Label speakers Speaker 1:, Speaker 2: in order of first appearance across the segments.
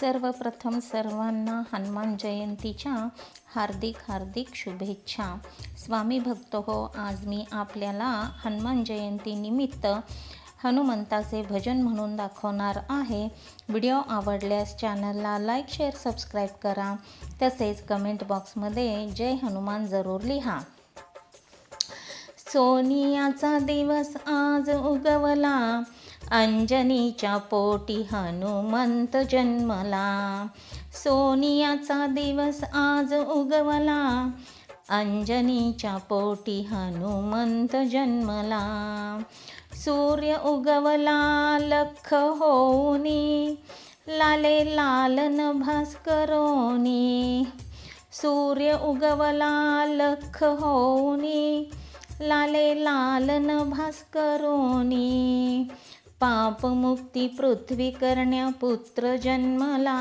Speaker 1: सर्वप्रथम सर्वांना हनुमान जयंतीच्या हार्दिक हार्दिक शुभेच्छा. स्वामी भक्त हो आज मी आपल्याला हनुमान जयंतीनिमित्त हनुमंताचे भजन म्हणून दाखवणार आहे. व्हिडिओ आवडल्यास चॅनलला लाईक शेअर सबस्क्राईब करा. तसेच कमेंट बॉक्समध्ये जय हनुमान जरूर लिहा. सोनियाचा दिवस आज उगवला. अंजनीच्या पोटी हनुमंत जन्मला. सोनियाचा दिवस आज उगवला. अंजनीच्या पोटी हनुमंत जन्मला. सूर्य उगवला लख होऊनी. लाले लालन भास्करोनी. सूर्य उगवला लख होऊनी. लाले लालन भास्करोनी. पापमुक्ती पृथ्वी करण्या पुत्र जन्मला.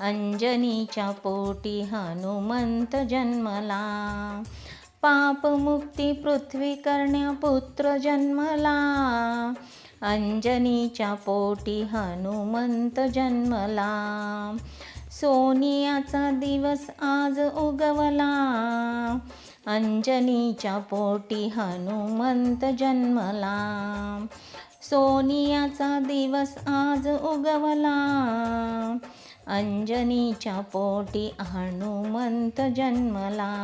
Speaker 1: अंजनीच्या पोटी हनुमंत जन्मला. पापमुक्ती पृथ्वी करण्या पुत्र जन्मला. अंजनीच्या पोटी हनुमंत जन्मला. सोनियाचा दिवस आज उगवला. अंजनीच्या पोटी हनुमंत जन्मला. सोनियाचा दिवस आज उगवला. अंजनीच्या पोटी हनुमंत जन्मला.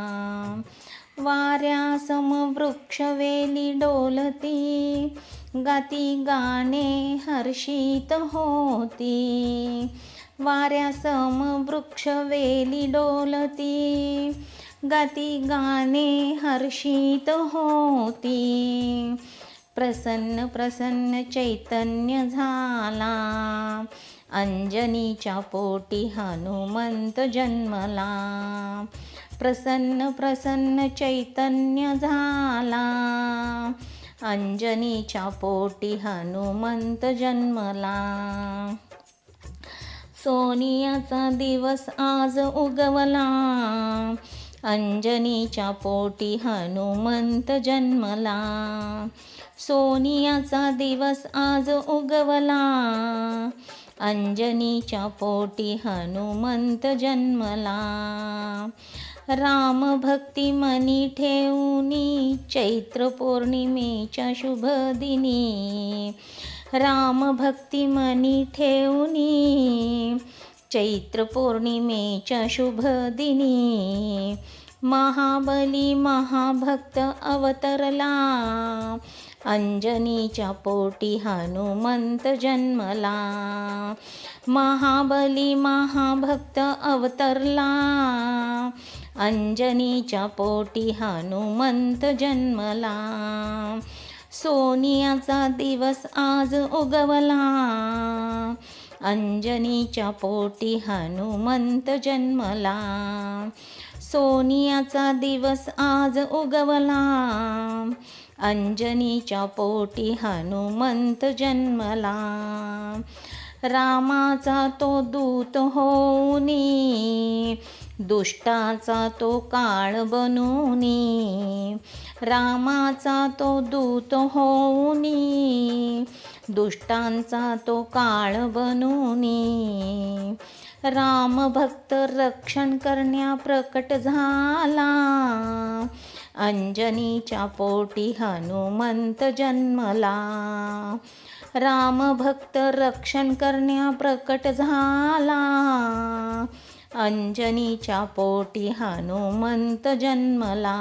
Speaker 1: वाऱ्यासम वृक्षवेली डोलती. गाती गाणे हर्षित होती. वाऱ्यासम वृक्षवेली डोलती. गाती गाणे हर्षित होती. प्रसन्न प्रसन्न चैतन्य झाला. अंजनीच्या पोटी हनुमंत जन्मला. प्रसन्न प्रसन्न चैतन्य झाला. अंजनीच्या पोटी हनुमंत जन्मला. सोनियाचा दिवस आज उगवला. अंजनीच्या पोटी हनुमंत जन्मला. सोनियाचा दिवस आज उगवला. अंजनीच्या पोटी हनुमंत जन्मला. राम भक्ती मनी ठेवूनी चैत्र पौर्णिमेच्या शुभ दिनी. राम भक्ती मनी ठेवूनी चैत्र पौर्णिमेच्या शुभ दिनी महाबली महाभक्त अवतरला। अंजनीच्या पोटी हनुमंत जन्मला। महाबली महाभक्त अवतरला। अंजनीच्या पोटी हनुमंत जन्मला। सोनियाचा दिवस आज उगवला। अंजनीच्या पोटी हनुमंत जन्मला. सोनियाचा दिवस आज उगवला. अंजनीच्या पोटी हनुमंत जन्मला. रामाचा तो दूत होऊनी दुष्टाचा तो काळ बनूनी. रामाचा तो दूत होऊनी दुष्टांचा तो काळ बनूनी. राम भक्त रक्षण करण्या प्रकट झाला. अंजनीच्या पोटी हनुमंत जन्मला. राम भक्त रक्षण करण्या प्रकट झाला. अंजनीच्या पोटी हनुमंत जन्मला.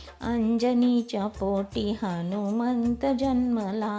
Speaker 1: अञ्जनी च पोटी हनुमन्तजन्मला